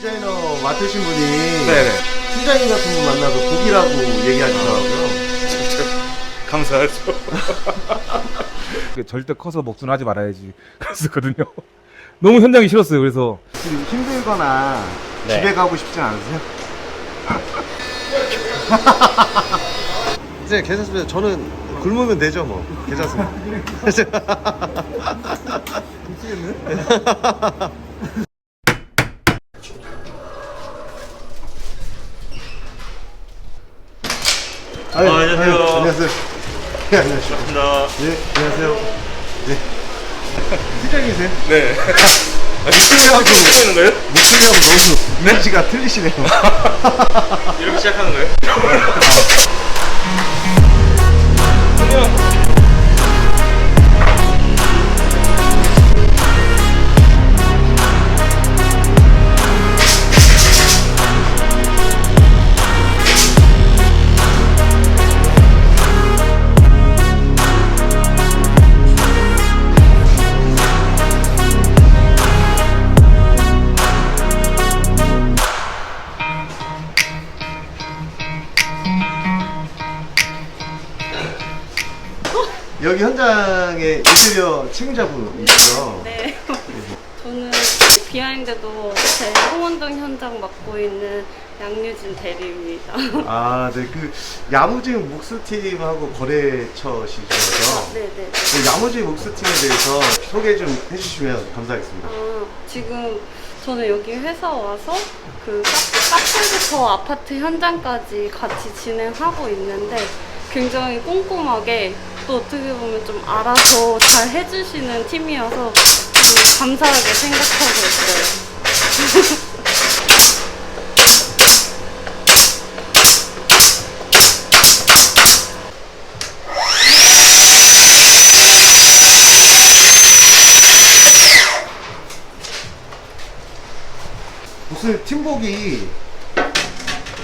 디자이너 맡으신 분이 네네. 팀장님 같은 분 만나서 독이라고 얘기하시더라고요. 감사하죠. 그 절대 커서 목준하지 말아야지. 그랬었거든요. 너무 현장이 싫었어요. 그래서 지금 힘들거나 네. 집에 가고 싶진 않으세요? 네, 괜찮습니다. 저는 굶으면 되죠, 뭐. 괜찮습니다. 아유, 아, 안녕하세요. 아유, 안녕하세요. 네, 안녕하세요. 반갑습니다. 네, 안녕하세요. 네. 팀장이세요? 네. 목소리하고, 하는 거예요? 목소리하고 너무 이미지가 틀리시네요. 이렇게 시작하는 거예요? 여기 현장에 인테리어 책임자분이시죠? 네. 저는 비하인드도 제 홍원동 현장 맡고 있는 양유진 대리입니다. 아, 네. 그 야무진 묵스팀하고 거래처시죠? 네네. 그 야무진 묵스팀에 대해서 소개 좀 해주시면 감사하겠습니다. 아, 지금 저는 여기 회사 와서 그 카- 카페부터 아파트 현장까지 같이 진행하고 있는데 굉장히 꼼꼼하게 또 어떻게 보면 좀 알아서 잘 해주시는 팀이어서 좀 감사하게 생각하고 있어요. 무슨 팀복이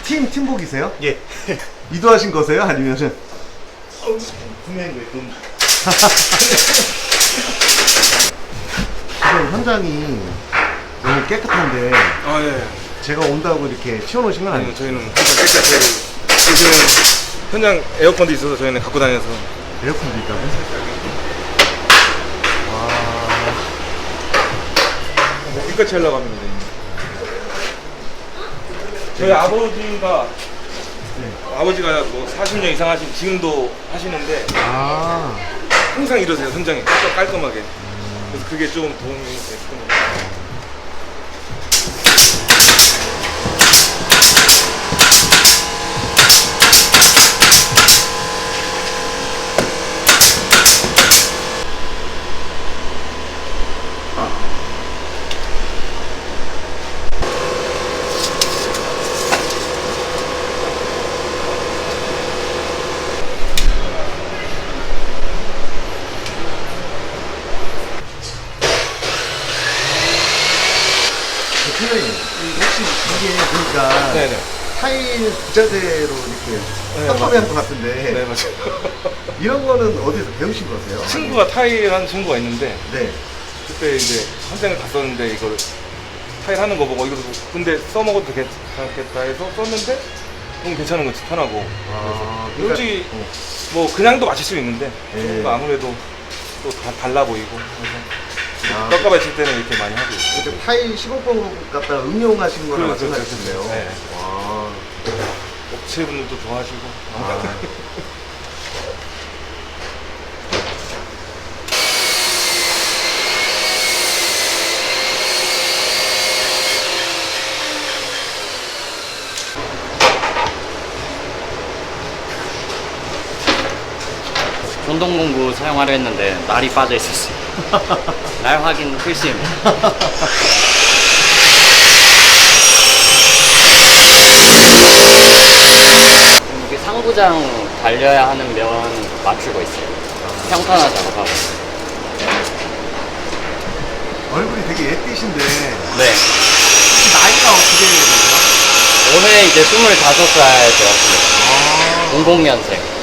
팀 팀복이세요? 예. 이도하신 거세요? 아니면은 분명히 왜 돈. 지금 현장이 너무 깨끗한데 아, 예. 제가 온다고 이렇게 치워놓으신 건 아니, 아니죠? 저희는 항상 깨끗하게. 요즘은 현장 에어컨도 있어서 저희는 갖고 다녀서. 에어컨도 있다고? 여기까지 하려고 합니다. 저희 아버지가 아버지가 뭐 40년 이상 하신 지금도 하시는데 아, 항상 이러세요 현장에. 깔끔, 깔끔하게. 그래서 그게 좀 도움이 됐던 것 같아요 대표님 혹시 이게 보니까 네네 타일 부자재로 이렇게 네, 섭섭해한 것 같은데 네 맞아요 이런 거는 어디서 배우신 거세요? 친구가 타일 하는 친구가 있는데 네. 그때 이제 현장에 갔었는데 이걸 타일 하는 거 보고 이거 근데 써먹어도 괜찮겠다 해서 썼는데 너무 괜찮은 거지 편하고 아, 솔직히 어. 뭐 그냥도 마실 수 있는데 더 아무래도 또 다 달라 보이고 그래서 아, 떡값에 칠 때는 이렇게 많이 하고 있어요 이렇게 타일 시공법 갖다 응용하신 거랑 그렇죠, 마찬가지네요. 그렇죠. 네. 와. 업체분들도 좋아하시고 아. 전동 공구 사용하려 했는데 날이 빠져 있었어요. 날 확인 필수입니다. 이렇게 상부장 달려야 하는 면 맞추고 있어요. 평탄화 작업하고. 얼굴이 되게 예쁘신데 네. 나이가 어떻게 되세요? 올해 이제 25살 되었습니다. 아, 00년생.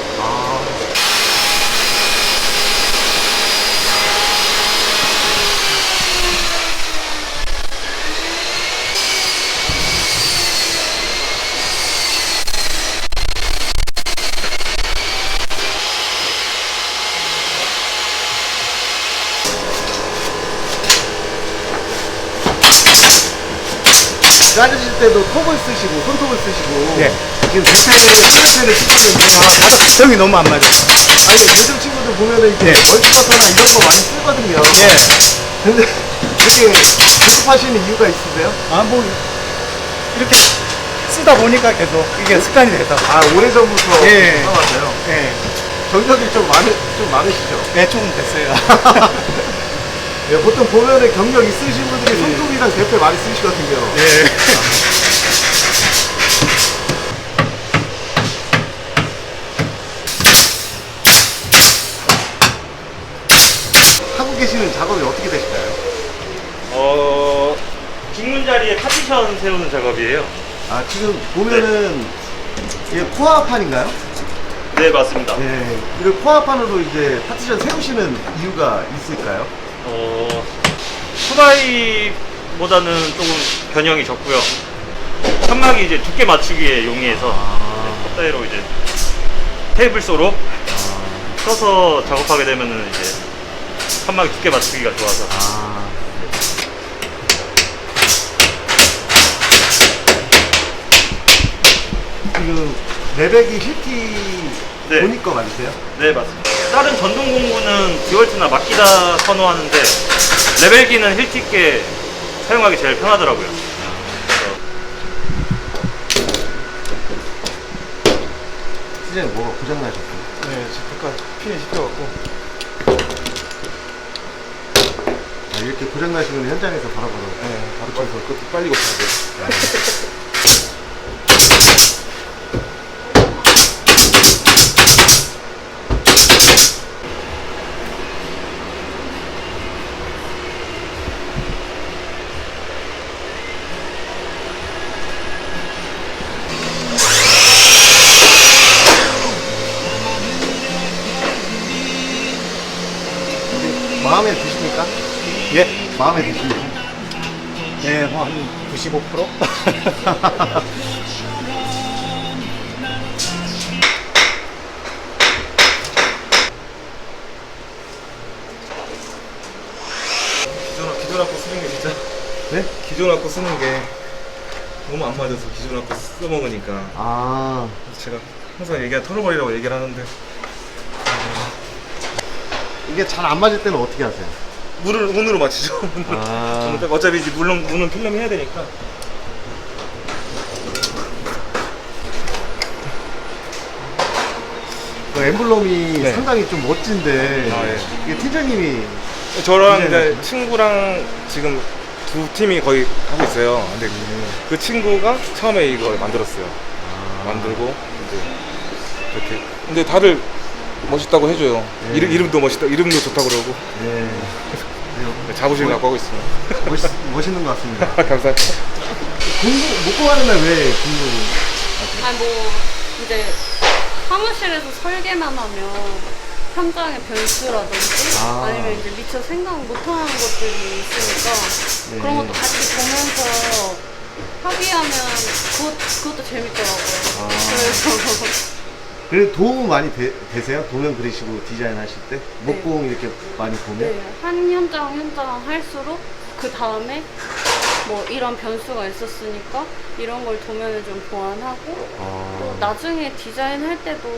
까르실 때도 톱을 쓰시고 손톱을 쓰시고 예. 지금 대패를 대패를 쓰시는데 아, 형이 너무 안 맞아. 아니 요즘 친구들 보면은 이제 예. 멀티버터나 이런 거 많이 쓰거든요. 예. 근데 되게 고집하시는 이유가 있으세요? 아, 뭐, 이렇게 쓰다 보니까 계속 이게 습관이 돼서. 아 오래전부터 예. 써왔어요. 예. 경력이 좀 많으 좀 많으시죠? 네, 조금 됐어요. 예, 보통 보면은 경력 있으신 분들이 손톱이랑 대패 많이 쓰시거든요. 예. 하고 계시는 작업이 어떻게 되실까요? 어, 뒷문 자리에 파티션 세우는 작업이에요. 아 지금 보면은 이게 코아판인가요? 네, 맞습니다. 예. 그리고 코아판으로 이제 파티션 세우시는 이유가 있을까요? 어, 후라이보다는 조금 변형이 적고요. 천막이 이제 두께 맞추기에 용이해서 네, 컵대로 이제 테이블소로 써서 작업하게 되면은 이제 천막이 두께 맞추기가 좋아서 아. 지금 레벨이 힐티 네. 보니 거 맞으세요? 네 맞습니다. 다른 전동 공구는 디월트나 마키다 선호하는데 레벨기는 힐티께 사용하기 제일 편하더라고요. 시장에 뭐가 고장 나셨어요? 네, 지금까지 핀이 씹혀갖고. 아, 이렇게 고장 나시면 현장에서 바로바로 네, 바로 쳐서 그것도 빨리 고쳐야 돼요. 마음에 드십니까? 예, 뭐한 95%? 기존, 기존 학교 쓰는 게 진짜. 네? 기존 학교 쓰는 게 너무 안 맞아서 기존 학교 써먹으니까. 아, 그래서 제가 항상 얘기한 털어버리라고 얘기를 하는데 이게 잘 안 맞을 때는 어떻게 하세요? 물을 운으로 맞추죠. 아. 어차피 이제 물론 문은 필름 해야 되니까. 그 엠블럼이 네. 상당히 좀 멋진데 아, 예. 이게 팀장님이 저랑 디자인을 이제 친구랑 지금 두 팀이 거의 하고 있어요. 근데 그 친구가 처음에 이걸 만들었어요. 만들고 이제 이렇게. 근데 다들 멋있다고 해줘요. 네. 이름 이름도 멋있다. 이름도 좋다고 그러고 네. 자부심 갖고 하고 있습니다. 멋있, 멋있는 것 같습니다. 감사합니다. 공부 못 구하는 날왜 공부? 아니 뭐 이제 사무실에서 설계만 하면 현장의 변수라든지 아. 아. 니면 이제 미처 생각 못하는 것들이 있으니까 네. 그런 것도 같이 보면서 합의하면 그것, 그것도 재밌더라고요. 아. 그래서 그래도 도움 많이 되, 되세요? 도면 그리시고 디자인 하실 때? 목공 이렇게 많이 보면? 네, 한 현장 현장 할수록 그 다음에 뭐 이런 변수가 있었으니까 이런 걸 도면에 좀 보완하고 아. 또 나중에 디자인할 때도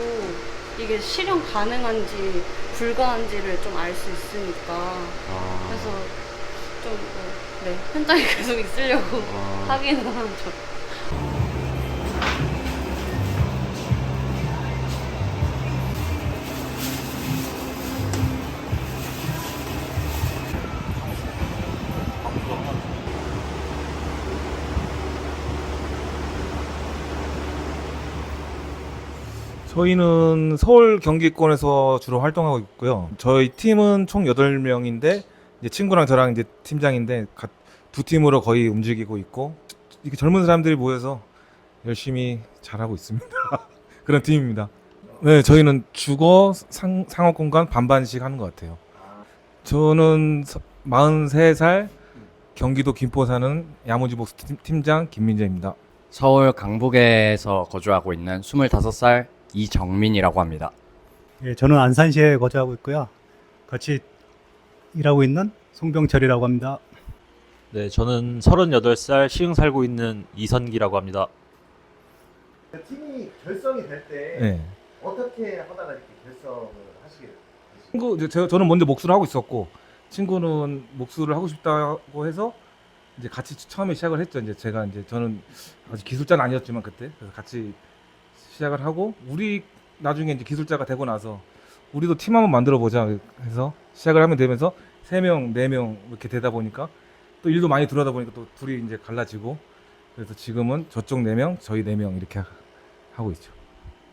이게 실현 가능한지 불가한지를 좀 알 수 있으니까 아. 그래서 좀 뭐, 네, 현장에 계속 있으려고 아. 하기는 하죠. 저희는 서울 경기권에서 주로 활동하고 있고요. 저희 팀은 총 8명인데 이제 친구랑 저랑 이제 팀장인데 가- 두 팀으로 거의 움직이고 있고 이렇게 젊은 사람들이 모여서 열심히 잘하고 있습니다. 그런 팀입니다. 네, 저희는 주거 상, 상업 공간 반반씩 하는 것 같아요. 저는 서- 43살 경기도 김포 사는 야무지복스 팀- 팀장 김민재입니다. 서울 강북에서 거주하고 있는 25살 이정민이라고 합니다. 예, 저는 안산시에 거주하고 있고요. 같이 일하고 있는 송병철이라고 합니다. 네, 저는 38살 시흥 살고 있는 이선기라고 합니다. 그 팀이 결성이 될 때 네. 어떻게 하다가 이렇게 결성을 하시게 됐어요? 친구 이제 제가 저는 먼저 목수를 하고 있었고 친구는 목수를 하고 싶다고 해서 이제 같이 처음에 시작을 했죠. 이제 제가 이제 저는 아직 기술자는 아니었지만 그때 그래서 같이 시작을 하고 우리 나중에 이제 기술자가 되고 나서 우리도 팀 한번 만들어 보자 해서 시작을 하면 되면서 세 명, 네 명 이렇게 되다 보니까 또 일도 많이 들어다 보니까 또 둘이 이제 갈라지고 그래서 지금은 저쪽 네 명, 저희 네 명 이렇게 하- 하고 있죠.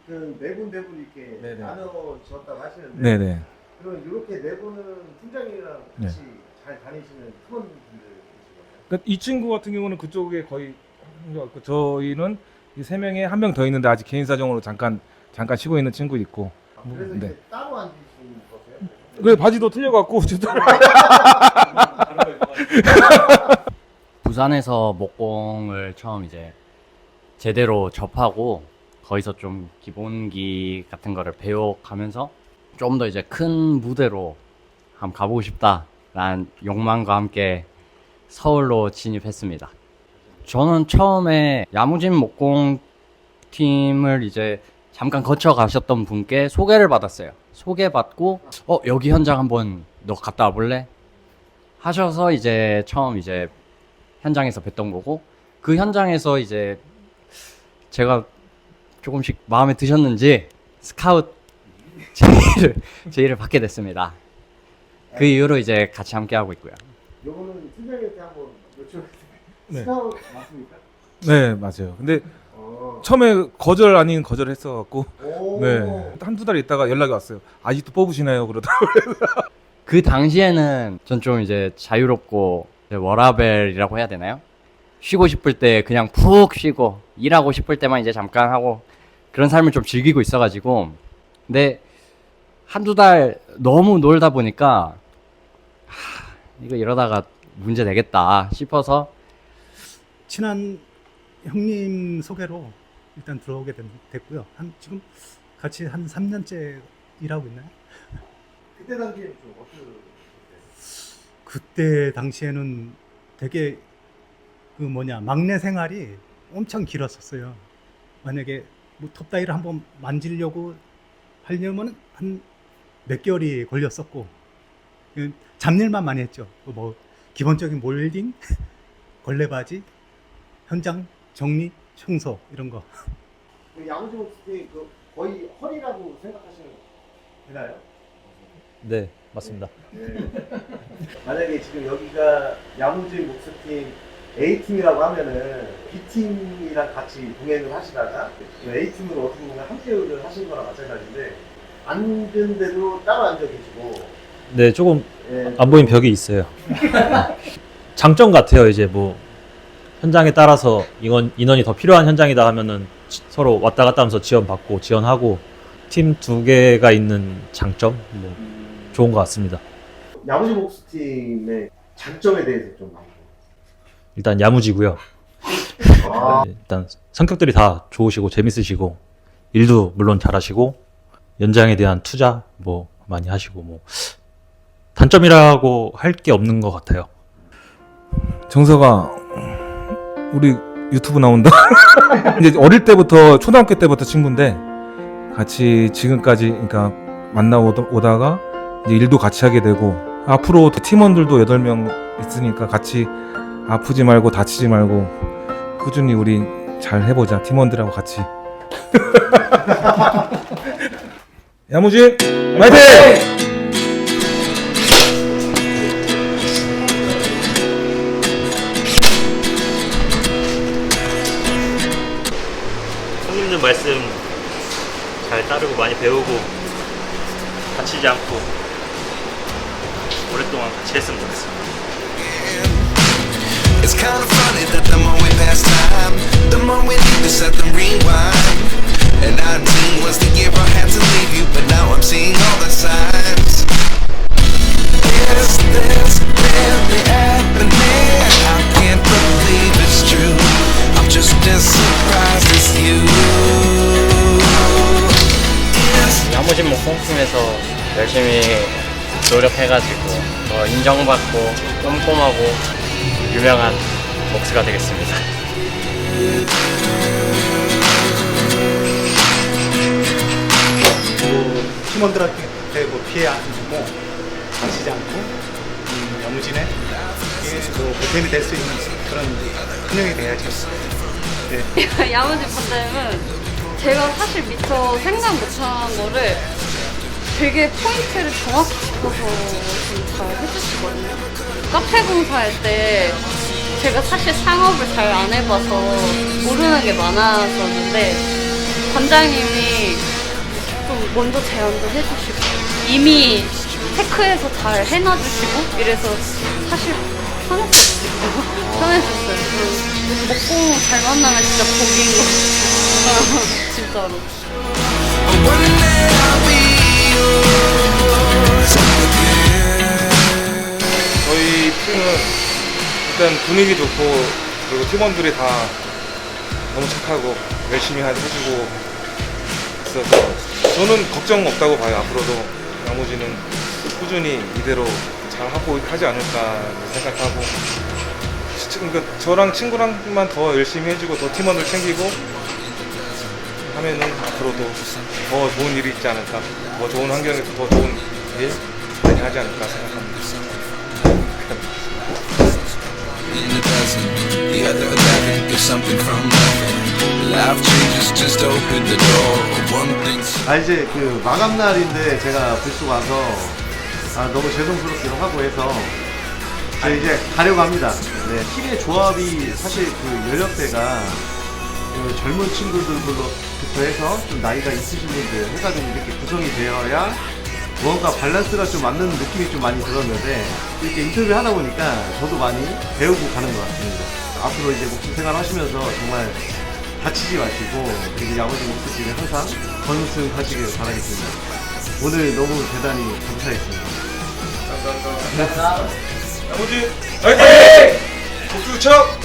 그네분 네분 이렇게 네네. 나눠 주었다고 하시는데 네네. 그럼 이렇게 네 분은 팀장님이랑 네. 같이 잘 다니시는 팀원분들 계시거든요. 그러니까 이 친구 같은 경우는 그쪽에 거의 저희는 이 세 명에 한 명 더 있는데 아직 개인 사정으로 잠깐 잠깐 쉬고 있는 친구 있고 아, 그래서 네. 이렇게 따로 앉으시는 거세요? 그래 바지도 틀려갖고 진짜 부산에서 목공을 처음 이제 제대로 접하고 거기서 좀 기본기 같은 거를 배워가면서 좀 더 이제 큰 무대로 한번 가보고 싶다라는 욕망과 함께 서울로 진입했습니다. 저는 처음에 야무진 목공 팀을 이제 잠깐 거쳐 가셨던 분께 소개를 받았어요. 소개받고 어 여기 현장 한번 너 갔다 와볼래? 하셔서 이제 처음 이제 현장에서 뵀던 거고 그 현장에서 이제 제가 조금씩 마음에 드셨는지 스카웃 제의를 제의를 받게 됐습니다. 그 이후로 이제 같이 함께 하고 있고요. 요거는 팀장님한테 한번 네. 스카웃 맞습니까? 네 맞아요. 근데 어. 처음에 거절 아닌 거절을 했어갖고 오. 네 한두 달 있다가 연락이 왔어요. 아직도 뽑으시나요? 그러더라고요. 그 당시에는 전 좀 이제 자유롭고 이제 워라벨이라고 해야 되나요? 쉬고 싶을 때 그냥 푹 쉬고 일하고 싶을 때만 이제 잠깐 하고 그런 삶을 좀 즐기고 있어가지고 근데 한두 달 너무 놀다 보니까 하, 이거 이러다가 문제 되겠다 싶어서 친한 형님 소개로 일단 들어오게 된- 됐고요. 한 지금 같이 한 3년째 일하고 있나요? 그때 당시에 좀 어떤 그때 당시에는 되게 그 뭐냐 막내 생활이 엄청 길었었어요. 만약에 뭐 톱다이를 한번 만지려고 하려면 한 몇 개월이 걸렸었고 그 잡일만 많이 했죠. 그뭐 기본적인 몰딩, 걸레바지, 현장 정리, 청소 이런 거. 그 야구지 목수팀 그 거의 허리라고 생각하시면 되나요? 네, 맞습니다. 네. 만약에 지금 여기가 야무지 목수팀 A팀이라고 하면은 B팀이랑 같이 동행을 하시다가 A팀으로 어떻게 보면 합류를 하신 거랑 마찬가지인데 앉은 데도 따로 앉아 계시고 네, 조금 예. 안 보인 벽이 있어요. 장점 같아요. 이제 뭐 현장에 따라서 인원, 인원이 더 필요한 현장이다 하면은 지- 서로 왔다 갔다 하면서 지원받고 지원하고 팀 두 개가 있는 장점 뭐 좋은 것 같습니다. 야무지 목수팀의 장점에 대해서 좀 일단 야무지고요. 아, 네, 일단 성격들이 다 좋으시고 재밌으시고 일도 물론 잘하시고 연장에 대한 투자 뭐 많이 하시고 뭐 단점이라고 할 게 없는 것 같아요. 정서가 우리 유튜브 나온다. 이제 어릴 때부터 초등학교 때부터 친구인데 같이 지금까지 그러니까 만나 오다가 이제 일도 같이 하게 되고 앞으로 팀원들도 8명 있으니까 같이 아프지 말고 다치지 말고 꾸준히 우리 잘 해보자 팀원들하고 같이 야무진 화이팅! 배우고 다치지 않고 오랫동안 같이 했으면 좋겠습니다. It's kind of funny that the more we pass time, the more we need to set the rewind. And 19 was the year I had to leave you, but now I'm seeing all the signs. 열심히 노력해가지고 더 인정받고 꼼꼼하고 유명한 목수가 되겠습니다. 뭐 팀원들한테 뭐 피해 안 주고 다치지 않고 음, 야무지네 이게 뭐 보탬이 될 수 있는 그런 운영이 돼야죠. 네. 야무진 반장님은 제가 사실 미처 생각 못한 거를 되게 포인트를 정확히 짚어서 좀잘 해주시거든요. 카페 공사할 때 제가 사실 상업을 잘 안 해봐서 모르는 게 많았었는데 관장님이 좀 먼저 제안도 해주시고 이미 체크해서 잘 해놔주시고 이래서 사실 편했었어요. 편했었어요. 그 목공 잘 만나면 진짜 복인 것 같아요. 진짜로. 저희 팀은 일단 분위기 좋고 그리고 팀원들이 다 너무 착하고 열심히 하- 해주고 있어서 저는 걱정 없다고 봐요. 앞으로도 나머지는 꾸준히 이대로 잘 하고 하지 않을까 생각하고. 치- 그러니까 저랑 친구랑만 더 열심히 해주고 더 팀원들 챙기고 하면은 앞으로도 더 좋은 일이 있지 않을까 더 좋은 환경에서 더 좋은 일 많이 하지 않을까 생각합니다. 아 이제 그 마감 날인데 제가 불쑥 와서 아 너무 죄송스럽기도 하고 해서 저 이제 가려고 합니다. 네, 팀의 조합이 사실 그 연령대가 그 젊은 친구들부 터 해서 좀 나이가 있으신 분들 해가지고 이렇게 구성이 되어야 무언가 밸런스가 좀 맞는 느낌이 좀 많이 들었는데 이렇게 인터뷰 하다 보니까 저도 많이 배우고 가는 것 같습니다. 앞으로 이제 목숨 생활 하시면서 정말 다치지 마시고 그리고 야구지 목숨집에 항상 건승 하시길 바라겠습니다. 오늘 너무 대단히 감사했습니다. 나머지 화이팅! 복수 척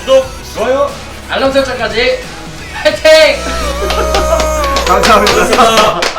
구독 좋아요 알람 설정까지 화이팅! 감사합니다.